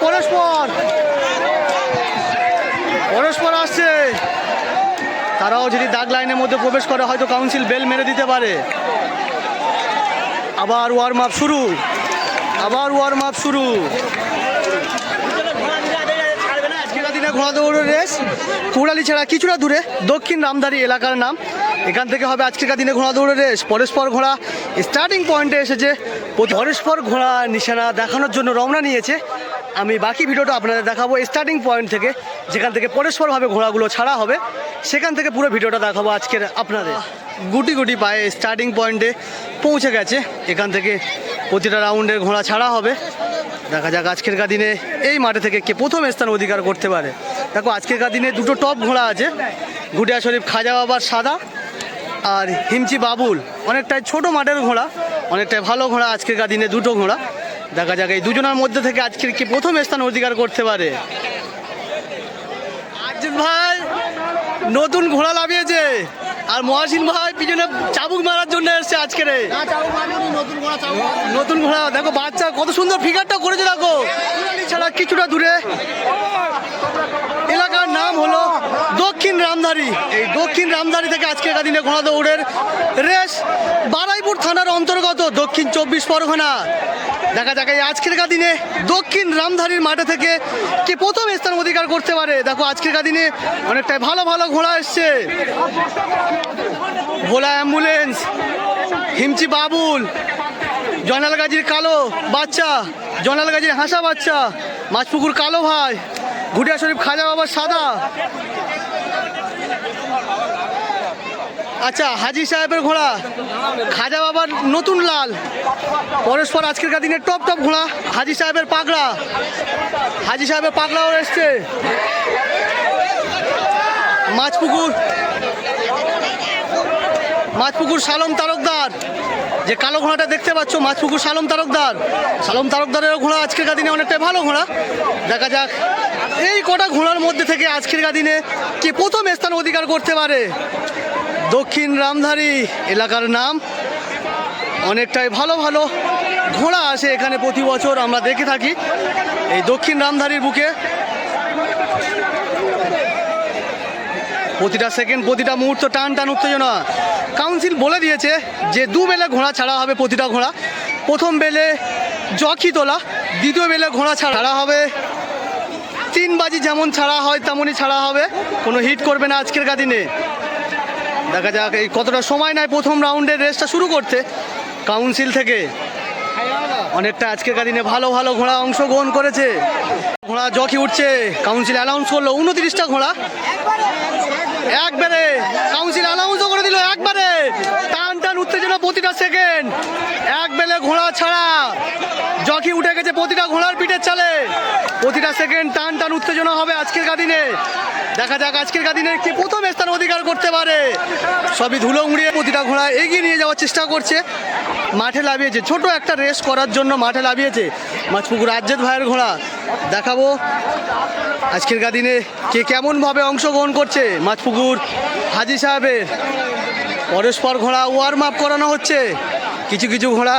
পরস্পর। পরস্পর আসছে। তারাও যদি দাগ লাইনের মধ্যে প্রবেশ করে, হয়তো কাউন্সিল বেল মেরে দিতে পারে। আবার ওয়ার্ম আপ শুরু। আবার ওয়ার্ম আপ শুরু। ঘোড়া রেস। কুড়ালি ছাড়া কিছুটা দূরে, দক্ষিণ রামদারি এলাকার নাম। এখান থেকে হবে আজকের দিনে ঘোড়া দৌড়ের রেস। পরস্পর ঘোড়া স্টার্টিং পয়েন্টে এসেছে। পরস্পর ঘোড়া নিশানা দেখানোর জন্য রওনা নিয়েছে। আমি বাকি ভিডিওটা আপনাদের দেখাবো স্টার্টিং পয়েন্ট থেকে, যেখান থেকে পরস্পরভাবে ঘোড়াগুলো ছাড়া হবে, সেখান থেকে পুরো ভিডিওটা দেখাবো আজকের আপনাদের। গুটি গুটি পায়ে স্টার্টিং পয়েন্টে পৌঁছে গেছে, এখান থেকে প্রতিটা রাউন্ডের ঘোড়া ছাড়া হবে। দেখা যাক আজকেরকার দিনে এই মাঠে থেকে কে প্রথম স্থান অধিকার করতে পারে। দেখো, আজকেরকার দিনে দুটো টপ ঘোড়া আছে, গুটিয়া শরীফ খাজা বাবার সাদা আর হিমচি বাবুল। অনেকটাই ছোট মাঠের ঘোড়া, অনেকটাই ভালো ঘোড়া আজকেরকার দিনে দুটো ঘোড়া। দেখা যাক এই দুজনের মধ্যে থেকে আজকের কি প্রথম স্থান অধিকার করতে পারে? আর্জুন ভাই নতুন ঘোড়া লাভিয়েছে আর মহাসিন ভাই পিছনে চাবুক মারার জন্য এসছে আজকের নতুন ঘোড়া দেখো বাচ্চা কত সুন্দর ফিগারটা করেছে দেখো। ছাড়া কিছুটা দূরে। দক্ষিণ রামদারি এই দক্ষিণ রামদারি থেকে আজকে দিনে ঘোড়া দৌড়ের রেস বারাইপুর থানার অন্তর্গত দক্ষিণ চব্বিশ পরগনা। দেখা যাক এই আজকের কা দিনে দক্ষিণ রামধারীর মাঠে থেকে কে প্রথম স্থান অধিকার করতে পারে। দেখো, আজকের কা দিনে অনেকটাই ভালো ভালো ঘোড়া এসছে। ভোলা অ্যাম্বুলেন্স, হিমচি বাবুল, জয়নাল গাজীর কালো বাচ্চা, জয়নাল গাজীর হাসা বাচ্চা, মাছপুকুর কালো ভাই ঘুটিয়া শরীফ খাজা বাবা সাদা আচ্ছা হাজি সাহেবের ঘোড়া, খাজা বাবার নতুন লাল। পরস্পর আজকের দিনের টপ টপ ঘোড়া? হাজি সাহেবের পাগড়া হাজি সাহেবের পাগড়াও এসছে। মাছপুকুর। মাছপুকুর সালম তারকদার। যে কালো ঘোড়াটা দেখতে পাচ্ছ, মাছপুকুর সালম তারকদার। সালম তারকদারের ঘোড়া আজকের দিনে অনেকটাই ভালো ঘোড়া। দেখা যাক। এই কটা ঘোড়ার মধ্যে থেকে আজকের দিনে কে প্রথম স্থান অধিকার করতে পারে? দক্ষিণ রামধারী এলাকার নাম অনেকটাই ভালো ভালো ঘোড়া আসে এখানে প্রতি বছর আমরা দেখে থাকি। এই দক্ষিণ রামধারীর বুকে প্রতিটা সেকেন্ড, প্রতিটা মুহূর্ত টান টান উত্তেজনা। কাউন্সিল বলে দিয়েছে যে দু বেলে ঘোড়া ছাড়া হবে প্রতিটা ঘোড়া। প্রথম বেলে জখি তোলা, দ্বিতীয় বেলে ঘোড়া ছাড়া হবে তিন বাজি যেমন ছাড়া হয়, তেমনই ছাড়া হবে। কোনো হিট করবে না আজকের দিনে দেখা যাক এই কতটা সময় নেয় প্রথম রাউন্ডের রেসটা শুরু করতে। কাউন্সিল থেকে। অনেকটা আজকের দিনে ভালো ভালো ঘোড়া অংশগ্রহণ করেছে। ঘোড়া জখি উঠছে। কাউন্সিল অ্যানাউন্স করল, উনত্রিশটা ঘোড়া। একবারে। কাউন্সিল অ্যানাউন্সও করে দিল, একবারে। টান উত্তেজনা প্রতিটা সেকেন্ড এক বেলে ঘোড়া ছাড়া। জখি উঠে গেছে প্রতিটা ঘোড়ার পিঠের চালে। প্রতিটা সেকেন্ড টান টান উত্তেজনা হবে আজকের দিনে দেখা যাক আজকের দিনে কি প্রথম স্থান অধিকার করতে পারে। সবই ধুলো উড়িয়ে প্রতিটা ঘোড়া এগিয়ে নিয়ে যাওয়ার চেষ্টা করছে। মাঠে লাভিয়েছে। ছোট একটা রেস করার জন্য মাঠে লাভিয়েছে মাছপুকুর রাজ্যের ভাইয়ের ঘোড়া। দেখাবো আজকের দিনে কে কেমনভাবে অংশগ্রহণ করছে মাছপুকুর হাজি সাহেবের। পরস্পর ঘোড়া ওয়ার্ম আপ করানো হচ্ছে। কিছু কিছু ঘোড়া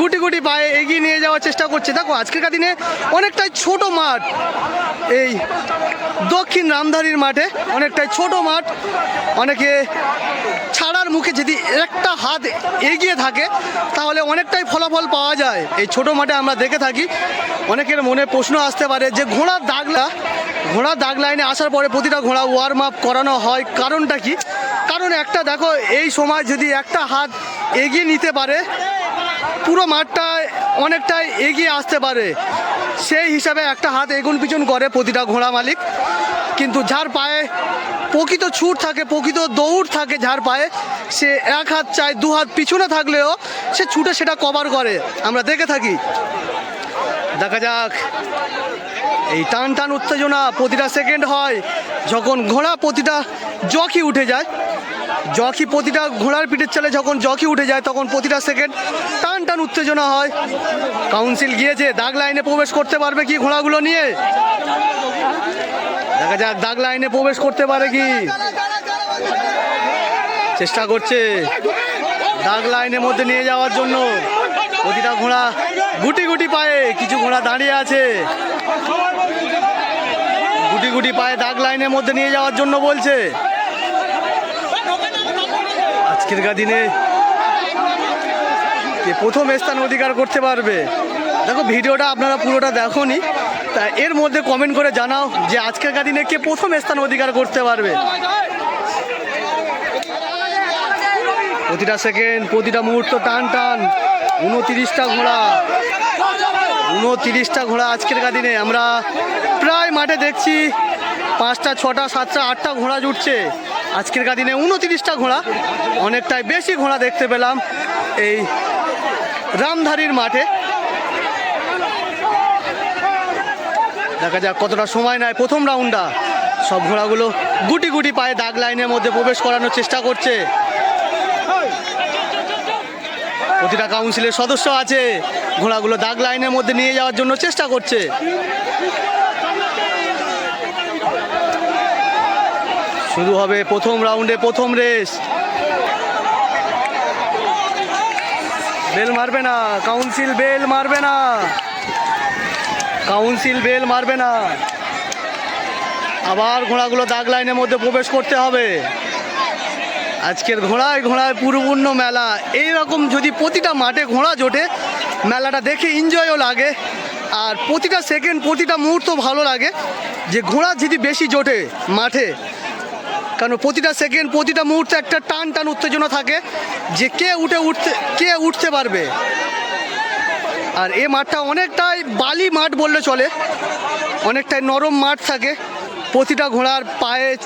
গুটি গুটি পায়ে এগিয়ে নিয়ে যাওয়ার চেষ্টা করছে। দেখো আজকেরকার দিনে অনেকটাই ছোট মাঠ এই দক্ষিণ রামধারীর মাঠে, অনেকটাই ছোট মাঠ। অনেকে ছাড়ার মুখে যদি একটা হাত এগিয়ে থাকে, তাহলে অনেকটাই ফলাফল পাওয়া যায়। এই ছোট মাঠে আমরা দেখে থাকি, অনেকের মনে প্রশ্ন আসতে পারে যে ঘোড়ার দাগলা, ঘোড়ার দাগ লাইনে আসার পরে প্রতিটা ঘোড়া ওয়ার্ম আপ করানো হয়, কারণটা কি? কারণ একটা দেখো, এই সময় যদি একটা হাত এগিয়ে নিতে পারে, পুরো মাঠটা অনেকটাই এগিয়ে আসতে পারে। সেই হিসাবে একটা হাত এগুন পিছন করে প্রতিটা ঘোড়া মালিক। কিন্তু যার পায়ে প্রকৃত ছুট থাকে, প্রকৃত দৌড় থাকে যার পায়ে, সে এক হাত চায়, দু হাত পিছনে থাকলেও সে ছুটে সেটা কভার করে। আমরা দেখে থাকি। দেখা যাক। এই টান টান উত্তেজনা প্রতিটা সেকেন্ড হয়। যখন ঘোড়া প্রতিটা জখি উঠে যায়, জখি প্রতিটা ঘোড়ার পিঠের চালে যখন জখি উঠে যায়, তখন প্রতিটা সেকেন্ড টান টান উত্তেজনা হয়। কাউন্সিল গিয়েছে, দাগ লাইনে প্রবেশ করতে পারবে কি ঘোড়াগুলো নিয়ে? দেখা যাক, দাগ লাইনে প্রবেশ করতে পারে কি? চেষ্টা করছে দাগ লাইনের মধ্যে নিয়ে যাওয়ার জন্য। প্রতিটা ঘোড়া গুটি গুটি পায়ে, কিছু ঘোড়া দাঁড়িয়ে আছে। গুটি গুটি পায়ে দাগ লাইনের মধ্যে নিয়ে যাওয়ার জন্য বলছে। আজকের দিনে কে প্রথম স্থান অধিকার করতে পারবে। দেখো, ভিডিওটা আপনারা পুরোটা দেখোনি। তা এর মধ্যে কমেন্ট করে জানাও যে আজকের দিনে কে প্রথম স্থান অধিকার করতে পারবে। প্রতিটা সেকেন্ড প্রতিটা মুহূর্ত টান টান। উনতিরিশটা ঘোড়া। উনতিরিশটা ঘোড়া আজকের দিনে। আমরা প্রায় মাঠে দেখছি পাঁচটা, ছটা, সাতটা, আটটা ঘোড়া জুটছে। আজকের দিনে উনতিরিশটা ঘোড়া। অনেকটাই বেশি ঘোড়া দেখতে পেলাম এই রামধারীর মাঠে। দেখা যাক কতটা সময় নেয়। প্রথম রাউন্ডটা সব ঘোড়াগুলো গুটি গুটি পায়ে দাগ লাইনের মধ্যে প্রবেশ করানোর চেষ্টা করছে। প্রতিটা কাউন্সিলের সদস্য আছে। ঘোড়াগুলো দাগ লাইনের মধ্যে নিয়ে যাওয়ার জন্য চেষ্টা করছে। শুরু হবে প্রথম রাউন্ডে প্রথম রেস বেল মারবে না কাউন্সিল বেল মারবে না। কাউন্সিল বেল মারবে না। আবার ঘোড়াগুলো দাগ লাইনের মধ্যে প্রবেশ করতে হবে। আজকের ঘোড়ায় ঘোড়ায় পুরোপূর্ণ মেলা। এই রকম যদি প্রতিটা মাঠে ঘোড়া জোটে, মেলাটা দেখে এনজয়ও লাগে। আর প্রতিটা সেকেন্ড প্রতিটা মুহূর্ত ভালো লাগে। যে ঘোড়া যদি বেশি জোটে মাঠে, কারণ প্রতিটা সেকেন্ড প্রতিটা মুহূর্তে একটা টান টান উত্তেজনা থাকে। যে কে উঠে উঠতে, কে উঠতে পারবে? আর এ মাঠটা অনেকটাই বালি মাঠ বললে চলে। অনেকটাই নরম মাঠ থাকে। প্রতিটা ঘোড়ার পায়ে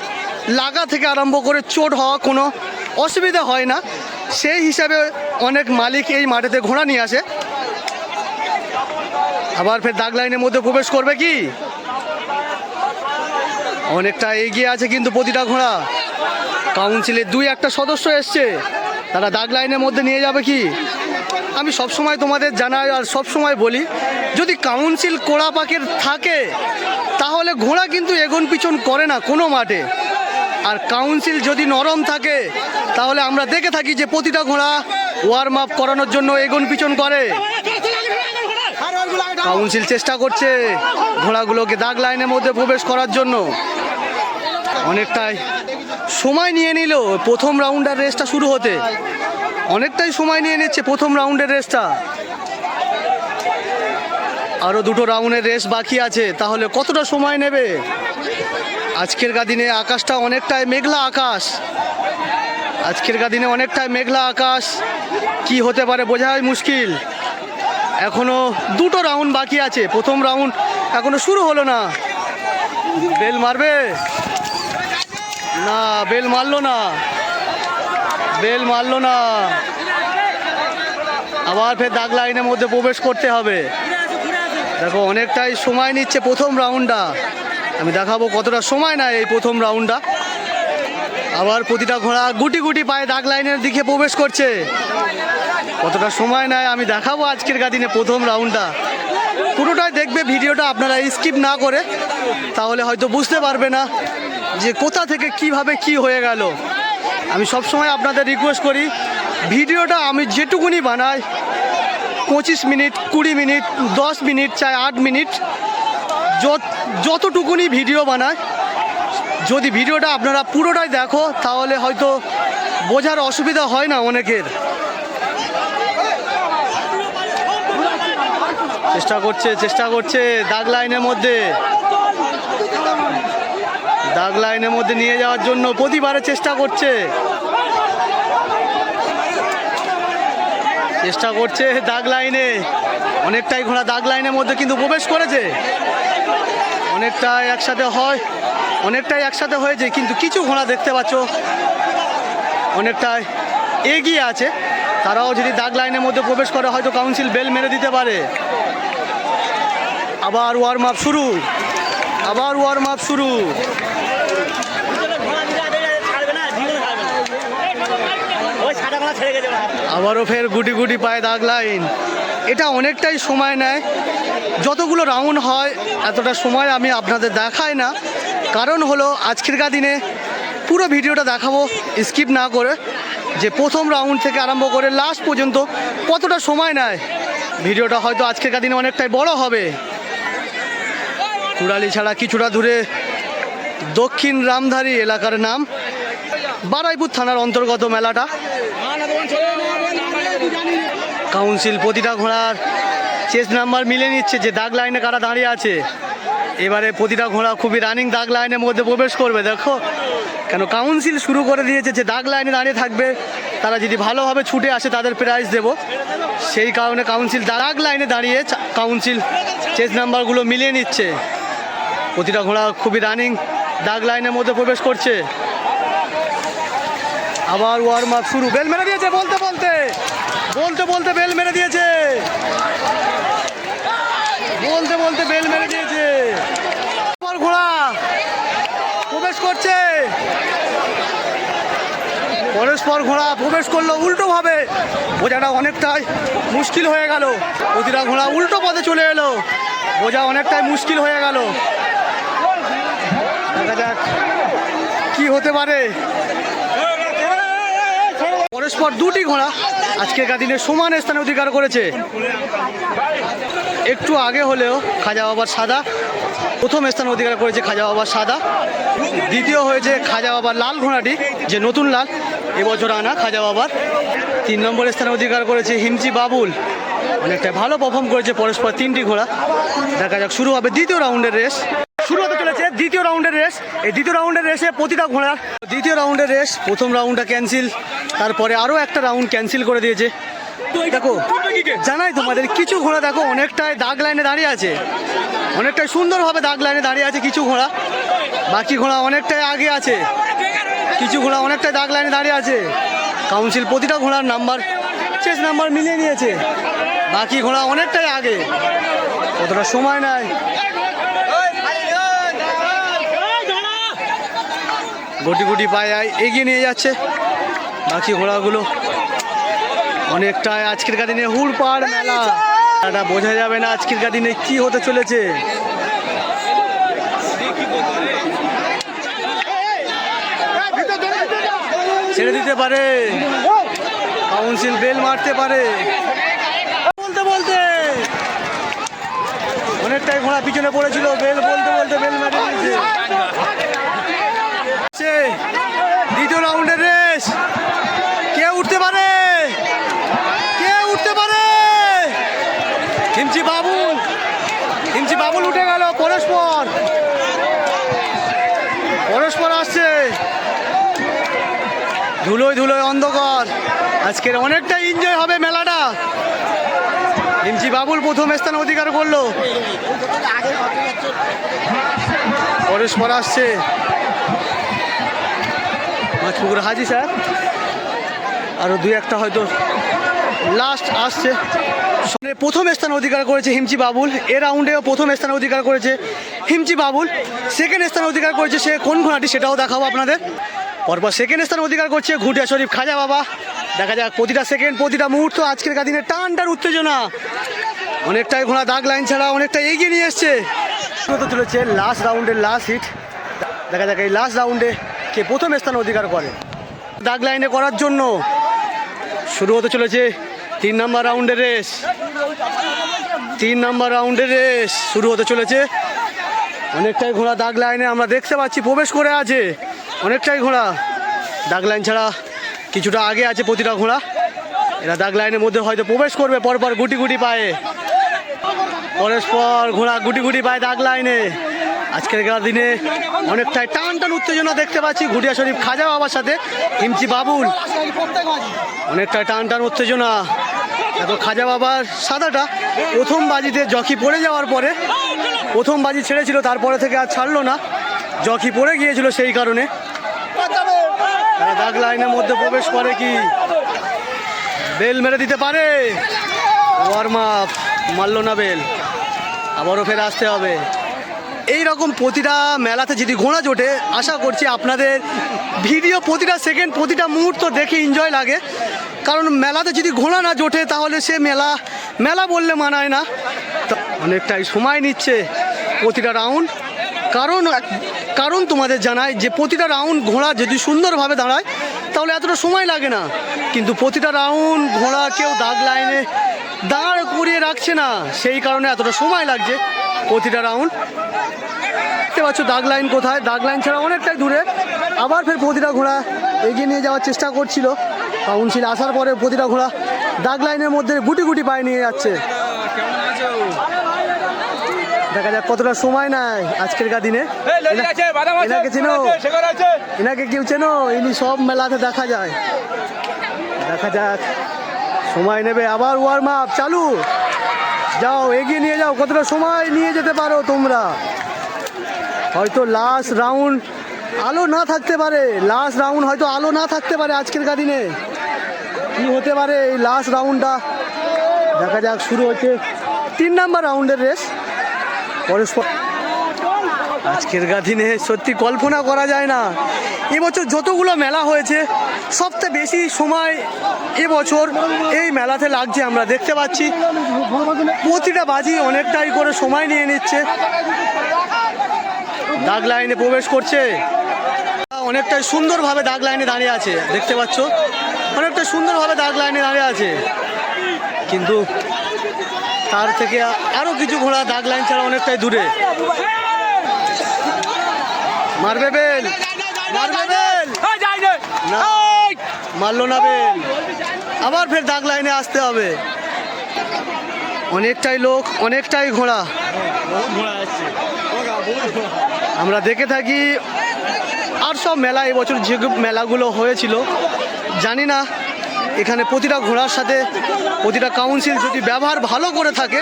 লাগা থেকে আরম্ভ করে চোট হওয়া কোনো অসুবিধা হয় না। সেই হিসাবে অনেক মালিক এই মাঠেতে ঘোড়া নিয়ে আসে। আবার ফের দাগ লাইনের মধ্যে প্রবেশ করবে কি? অনেকটা এগিয়ে আছে কিন্তু প্রতিটা ঘোড়া। কাউন্সিলের দুই একটা সদস্য এসছে। তারা দাগ লাইনের মধ্যে নিয়ে যাবে কি? আমি সব সময় তোমাদের জানাই আর সব সময় বলি, যদি কাউন্সিল কোড়া পাকের থাকে, তাহলে ঘোড়া কিন্তু এগোন পিছন করে না কোনো মাঠে। আর কাউন্সিল যদি নরম থাকে, তাহলে আমরা দেখে থাকি যে প্রতিটা ঘোড়া ওয়ার্ম আপ করানোর জন্য এগোন পিছন করে। কাউন্সিল চেষ্টা করছে ঘোড়াগুলোকে দাগ লাইনের মধ্যে প্রবেশ করার জন্য। অনেকটাই সময় নিয়ে নিল, প্রথম রাউন্ডার রেসটা শুরু হতে। অনেকটাই সময় নিয়ে নিচ্ছে প্রথম রাউন্ডের রেসটা। আরও দুটো রাউন্ডের রেস বাকি আছে, তাহলে কতটা সময় নেবে? আজকের দিনে আকাশটা অনেকটাই মেঘলা আকাশ। আজকের দিনে অনেকটাই মেঘলা আকাশ। কি হতে পারে বোঝাই মুশকিল। এখনও দুটো রাউন্ড বাকি আছে, প্রথম রাউন্ড এখনও শুরু হলো না। বেল মারবে? না, বেল মারলো না। বেল মারলো না। আবার ফের দাগ লাইনের মধ্যে প্রবেশ করতে হবে। দেখো, অনেকটাই সময় নিচ্ছে প্রথম রাউন্ডটা। আমি দেখাবো কতটা সময় নেয় এই প্রথম রাউন্ডটা। আবার প্রতিটা ঘোড়া গুটি গুটি পায়ে দাগ লাইনের দিকে প্রবেশ করছে। কতটা সময় নেয় আমি দেখাবো আজকের গাদিনে প্রথম রাউন্ডটা। পুরোটাই দেখবে, ভিডিওটা আপনারা স্কিপ না করে, তাহলে হয়তো বুঝতে পারবে না যে কোথা থেকে কীভাবে কি হয়ে গেল। আমি সব সময় আপনাদের রিকোয়েস্ট করি, ভিডিওটা আমি যেটুকুনি বানাই, পঁচিশ মিনিট, কুড়ি মিনিট, দশ মিনিট চাই আট মিনিট, যত- যতটুকুনি ভিডিও বানায় যদি ভিডিওটা আপনারা পুরোটাই দেখো, তাহলে হয়তো বোঝার অসুবিধা হয় না অনেকের। চেষ্টা করছে চেষ্টা করছে দাগ লাইনের মধ্যে। দাগ লাইনের মধ্যে নিয়ে যাওয়ার জন্য প্রতিবারে চেষ্টা করছে। চেষ্টা করছে দাগ লাইনে। অনেকটাই ঘোড়া দাগ লাইনের মধ্যে কিন্তু প্রবেশ করেছে। অনেকটাই একসাথে হয়, অনেকটাই একসাথে হয়েছে, কিন্তু কিছু ঘোড়া দেখতে পাচ্ছ, অনেকটাই এগিয়ে আছে। তারাও যদি দাগ লাইনের মধ্যে প্রবেশ করে, হয়তো কাউন্সিল বেল মেরে দিতে পারে। আবার ওয়ার্ম আপ শুরু, আবার ওয়ার্ম আপ শুরু। আবারও ফের গুটি গুটি পায়ে দাগ লাইন। এটা অনেকটাই সময় নেয়। যতগুলো রাউন্ড হয়, এতটা সময় আমি আপনাদের দেখাই না। কারণ হলো, আজকেরকার দিনে পুরো ভিডিওটা দেখাবো স্কিপ না করে, যে প্রথম রাউন্ড থেকে আরম্ভ করে লাস্ট পর্যন্ত কতটা সময় নেয়। ভিডিওটা হয়তো আজকেরকার দিনে অনেকটাই বড় হবে। কুড়ালি ছাড়া কিছুটা দূরে দক্ষিণ রামধারী এলাকার নাম, বারাইপুর থানার অন্তর্গত মেলাটা। কাউন্সিল, প্রতিটা ঘোড়ার চেস নাম্বার মিলে নিচ্ছে, যে দাগ লাইনে কারা দাঁড়িয়ে আছে। এবারে প্রতিটা ঘোড়া খুবই রানিং দাগ লাইনের মধ্যে প্রবেশ করবে, দেখো। কেন কাউন্সিল শুরু করে দিয়েছে যে দাগ লাইনে দাঁড়িয়ে থাকবে, তারা যদি ভালোভাবে ছুটে আসে, তাদের প্রাইজ দেব। সেই কারণে কাউন্সিল দাগ লাইনে দাঁড়িয়ে কাউন্সিল চেস নাম্বারগুলো মিলিয়ে নিচ্ছে। প্রতিটা ঘোড়া খুবই রানিং দাগ লাইনের মধ্যে প্রবেশ করছে। আবার ওয়ার্ম আপ শুরু। বেল মেরে দিয়েছে, বলতে বলতে। বলতে বলতে বেল মেরে দিয়েছে। বলতে বলতে বেল মেরে দিয়েছে। ঘোড়া। প্রবেশ করছে। পরস্পর ঘোড়া প্রবেশ করল উল্টোভাবে। বোঝাটা অনেকটাই মুশকিল হয়ে গেল। প্রতিটা ঘোড়া উল্টো পথে চলে এলো। বোঝা অনেকটাই মুশকিল হয়ে গেল। দেখা যাক কি হতে পারে। পরস্পর দুটি ঘোড়া আজকের দিনে সমান স্থানে অধিকার করেছে। একটু আগে হলেও খাজা বাবার সাদা, প্রথম স্থান অধিকার করেছে খাজা বাবার সাদা। দ্বিতীয় হয়েছে খাজা বাবার লাল ঘোড়াটি, যে নতুন লাল, এবছর আনা খাজা বাবার। তিন নম্বর স্থানে অধিকার করেছে হিমচি বাবুল, অনেকটা ভালো পারফর্ম করেছে পরস্পর তিনটি ঘোড়া। দেখা যাক শুরু হবে দ্বিতীয় রাউন্ডের রেস শুরু হতে চলেছে দ্বিতীয় রাউন্ডের রেস। এই দ্বিতীয় রাউন্ডের রেসে প্রতিটা ঘোড়ার দ্বিতীয় রাউন্ডের রেস, প্রথম রাউন্ডটা ক্যান্সেল, তারপরে আরও একটা রাউন্ড ক্যান্সেল করে দিয়েছে। দেখো, জানাই তোমাদের, কিছু ঘোড়া দেখো, অনেকটাই দাগ লাইনে দাঁড়িয়ে আছে। অনেকটাই সুন্দরভাবে দাগ লাইনে দাঁড়িয়ে আছে কিছু ঘোড়া। বাকি ঘোড়া অনেকটাই আগে আছে। কিছু ঘোড়া অনেকটাই দাগ লাইনে দাঁড়িয়ে আছে। কাউন্সিল প্রতিটা ঘোড়ার নাম্বার শেষ নাম্বার মিলিয়ে নিয়েছে। বাকি ঘোড়া অনেকটাই আগে। কতটা সময় নাই গুটি গুটি পায়ে আয় এগিয়ে নিয়ে যাচ্ছে। বাকি ঘোড়াগুলো অনেকটাই আজকের দিনে হুড়পাড় মেলা। এটা বোঝা যাবে না আজকের দিনে কি হতে চলেছে। ছেড়ে দিতে পারে। কাউন্সিল বেল মারতে পারে। বলতে বলতে। অনেকটাই ঘোড়া পিছনে পড়েছিল, বেল বলতে বলতে বেল মেরে দিয়েছে। আসছে দ্বিতীয় রাউন্ডের রেস। কে উঠতে পারে? কে উঠতে পারে? হিমচি বাবুল। হিমচি বাবুল উঠে গেল, পরস্পর। পরস্পর আসছে। ধুলোয় ধুলোয় অন্ধকার। আজকের অনেকটা এনজয় হবে মেলাটা। হিমচি বাবুল প্রথম স্থান অধিকার করল। পরস্পর আসছে। মাছপুকুর হাজি স্যার। আরও দুই একটা হয়তো লাস্ট আসছে। প্রথম স্থান অধিকার করেছে হিমচি বাবুল। এ রাউন্ডেও প্রথম স্থান অধিকার করেছে হিমচি বাবুল। সেকেন্ড স্থান অধিকার করেছে সে কোন ঘোড়াটি সেটাও দেখাবো আপনাদের। পরপর সেকেন্ড স্থান অধিকার করছে ঘুটিয়া শরীফ খাজা বাবা। দেখা যাক প্রতিটা সেকেন্ড প্রতিটা মুহূর্ত আজকের দিনে টান টান উত্তেজনা। অনেকটাই ঘোড়া দাগ লাইন ছাড়া অনেকটা এগিয়ে নিয়ে এসছে। চলেছে লাস্ট রাউন্ডের লাস্ট হিট দেখা যাক এই লাস্ট রাউন্ডে কে প্রথম স্থান অধিকার করে। দাগ লাইনে করার জন্য শুরু হতে চলেছে তিন নাম্বার রাউন্ডের রেস। তিন নাম্বার রাউন্ডের রেস শুরু হতে চলেছে। অনেকটাই ঘোড়া দাগ লাইনে আমরা দেখতে পাচ্ছি, প্রবেশ করে আছে। অনেকটাই ঘোড়া। দাগ লাইন ছাড়া কিছুটা আগে আছে প্রতিটা ঘোড়া। এরা দাগ লাইনের মধ্যে হয়তো প্রবেশ করবে, পরপর গুটি গুটি পায়ে। পরস্পর ঘোড়া গুটি গুটি পায় দাগ লাইনে। আজকের দিনে অনেকটাই টান টান উত্তেজনা দেখতে পাচ্ছি ঘুটিয়া শরীফ খাজা বাবার সাথে হিমচি বাবুল। অনেকটা টান টান উত্তেজনা। দেখো খাজা বাবার সাদাটা প্রথম বাজিতে জকি পড়ে যাওয়ার পরে, প্রথম বাজি ছেড়েছিল, তারপরে থেকে আর ছাড়লো না। জকি পড়ে গিয়েছিল সেই কারণে। দাগ লাইনের মধ্যে প্রবেশ করে কি? বেল মেরে দিতে পারে। ওয়ার্ম আপ, মারলো না বেল। আবারও ফের আসতে হবে। এই রকম প্রতিটা মেলাতে যদি ঘোড়া জোটে, আশা করছি আপনাদের ভিডিও প্রতিটা সেকেন্ড প্রতিটা মুহূর্ত দেখে এনজয় লাগে। কারণ মেলাতে যদি ঘোড়া না জোটে, তাহলে সে মেলা মেলা বললে মানায় না। অনেকটাই সময় নিচ্ছে প্রতিটা রাউন্ড কারণ কারণ তোমাদের জানাই যে প্রতিটা রাউন্ড ঘোড়া যদি সুন্দরভাবে দাঁড়ায়, তাহলে এতটা সময় লাগে না। কিন্তু প্রতিটা রাউন্ড ঘোড়া কেউ দাগ লাইনে দাঁড় করিয়ে রাখছে না। সেই কারণে এতটা সময় লাগছে। প্রতিটা রাউন্ড দেখতে পাচ্ছ দাগ লাইন কোথায়? দাগ লাইন ছাড়া অনেকটাই দূরে। আবার ফের প্রতিটা ঘোড়া এগিয়ে নিয়ে যাওয়ার চেষ্টা করছিল। কাউন্সিল আসার পরে প্রতিটা ঘোড়া দাগ লাইনের মধ্যে গুটি গুটি পায়ে নিয়ে যাচ্ছে। দেখা যাক কতটা সময় নাই আজকের কা দিনে। এনা- এনাকে চেনো? এনাকে কেউ চেনো? ইনি সব মেলাতে দেখা যায়। দেখা যাক। সময় নেবে আবার ওয়ার্ম আপ চালু। যাও, এগিয়ে নিয়ে যাও, কতটা সময় নিয়ে যেতে পারো তোমরা? হয়তো লাস্ট রাউন্ড আলো না থাকতে পারে। লাস্ট রাউন্ড হয়তো আলো না থাকতে পারে আজকের দিনে। কি হতে পারে এই লাস্ট রাউন্ডটা দেখা যাক, শুরু হচ্ছে তিন নাম্বার রাউন্ডের রেস পরস্পর আজকের দিনে সত্যি কল্পনা করা যায় না। এবছর যতগুলো মেলা হয়েছে, সবচেয়ে বেশি সময় এবছর এই মেলাতে লাগছে আমরা দেখতে পাচ্ছি। প্রতিটা বাজি অনেকটাই করে সময় নিয়ে নিচ্ছে। দাগ লাইনে প্রবেশ করছে। অনেকটাই সুন্দরভাবে দাগ লাইনে দাঁড়িয়ে আছে, দেখতে পাচ্ছ? অনেকটা সুন্দরভাবে দাগ লাইনে দাঁড়িয়ে আছে। কিন্তু তার থেকে আরও কিছু ঘোড়া দাগ লাইন ছাড়া অনেকটাই দূরে। মারবে বেল মারবে বেল। না মারলো না বেল। আবার ফের দাগ লাইনে আসতে হবে। অনেকটাই লোক অনেকটাই ঘোড়া। আমরা দেখে থাকি আর সব মেলা এবছর যে মেলাগুলো হয়েছিল জানি না এখানে প্রতিটা ঘোড়ার সাথে প্রতিটা কাউন্সিল যদি ব্যবহার ভালো করে থাকে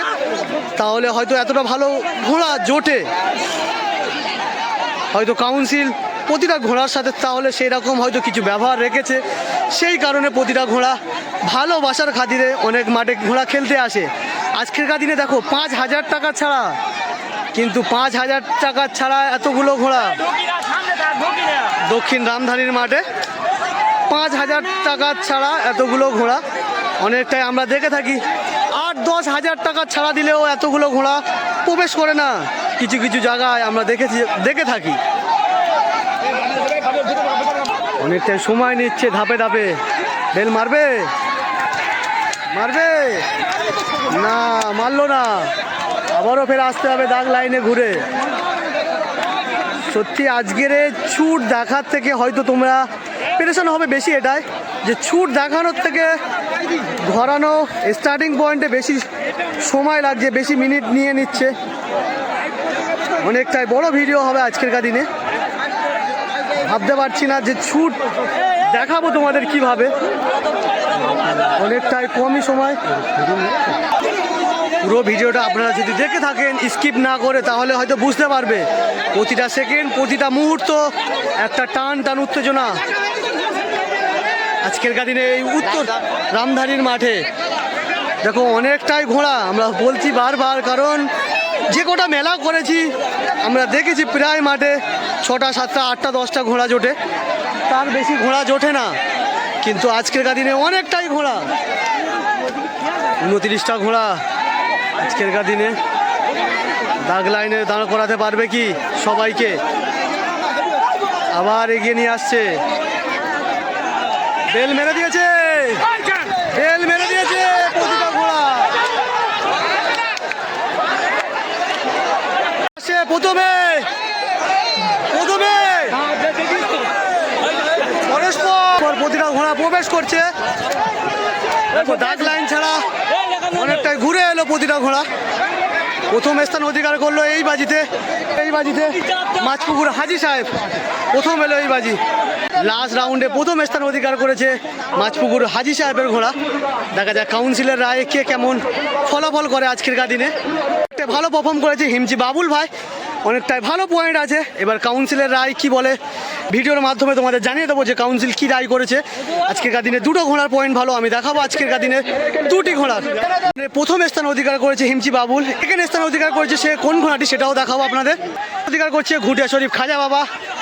তাহলে হয়তো এতটা ভালো ঘোড়া জোটে। হয়তো কাউন্সিল প্রতিটা ঘোড়ার সাথে তাহলে সেই রকম হয়তো কিছু ব্যবহার রেখেছে। সেই কারণে প্রতিটা ঘোড়া ভালোবাসার খাতিরে অনেক মাঠে ঘোড়া খেলতে আসে। আজকেরকার দিনে দেখো, পাঁচ হাজার টাকা ছাড়া। কিন্তু পাঁচ হাজার টাকা ছাড়া এতগুলো ঘোড়া। দক্ষিণ রামধানীর মাঠে পাঁচ হাজার টাকা ছাড়া এতগুলো ঘোড়া। অনেকটাই আমরা দেখে থাকি। আট দশ হাজার টাকা ছাড়া দিলেও এতগুলো ঘোড়া প্রবেশ করে না। কিছু কিছু জায়গায় আমরা দেখেছি, দেখে থাকি। অনেকটাই সময় নিচ্ছে ধাপে ধাপে। বেল মারবে? মারবে? না, মারলো না। আবারও ফের আসতে হবে দাগ লাইনে ঘুরে। সত্যি আজকের ছুট দেখার থেকে হয়তো তোমরা পেরেশান হবে বেশি এটাই, যে ছুট দেখানোর থেকে ধরানো স্টার্টিং পয়েন্টে বেশি সময় লাগছে, বেশি মিনিট নিয়ে নিচ্ছে। অনেকটাই বড় ভিডিও হবে আজকের দিনে। ভাবতে পারছি না যে ছুট দেখাবো তোমাদের কীভাবে। অনেকটাই কমই সময়। পুরো ভিডিওটা আপনারা যদি দেখে থাকেন স্কিপ না করে, তাহলে হয়তো বুঝতে পারবে। প্রতিটা সেকেন্ড প্রতিটা মুহূর্ত, একটা টান টান উত্তেজনা। আজকের দিনে এই উত্তর রামধানীর মাঠে। দেখো, অনেকটাই ঘোড়া, আমরা বলছি বারবার, কারণ যে কটা মেলা করেছি, আমরা দেখেছি প্রায় মাঠে ছটা, সাতটা, আটটা, দশটা ঘোড়া জোটে। তার বেশি ঘোড়া জোটে না, কিন্তু আজকের দিনে অনেকটাই ঘোড়া। উনত্রিশটা ঘোড়া আজকের দিনে। দাগ লাইনে দাঁড় করাতে পারবে কি সবাইকে? আবার এগিয়ে নিয়ে আসছে। বেল মেরে দিয়েছে বেল মেরে দিয়েছে প্রতিটা ঘোড়া আসছে প্রথমে প্রথমে পরস্পর প্রতিটা ঘোড়া প্রবেশ করছে। দেখো লাইন ছাড়া অনেকটাই ঘুরে এলো প্রতিটা ঘোড়া। প্রথম স্থান অধিকার করল এই বাজিতে। এই বাজিতে মাছপুকুর হাজি সাহেব প্রথম এলো এই বাজি। লাস্ট রাউন্ডে প্রথম স্থান অধিকার করেছে মাছপুকুর হাজি সাহেবের ঘোড়া। দেখা যাক কাউন্সিলের রায়ে কে কেমন ফলাফল করে আজকের দিনে। একটা ভালো পারফর্ম করেছে হিমচি বাবুল ভাই। অনেকটাই ভালো পয়েন্ট আছে। এবার কাউন্সিলের রায় কি বলে? ভিডিওর মাধ্যমে তোমাদের জানিয়ে দেবো যে কাউন্সিল কি রায় করেছে। আজকের দিনে দুটো ঘোড়ার পয়েন্ট ভালো, আমি দেখাবো আজকের দিনে দুটি ঘোড়ার। প্রথম স্থান অধিকার করেছে হিমচি বাবুল এখানে স্থান অধিকার করেছে সে কোন ঘোড়াটি সেটাও দেখাবো আপনাদের। অধিকার করছে ঘুটিয়া শরীফ খাজা বাবা।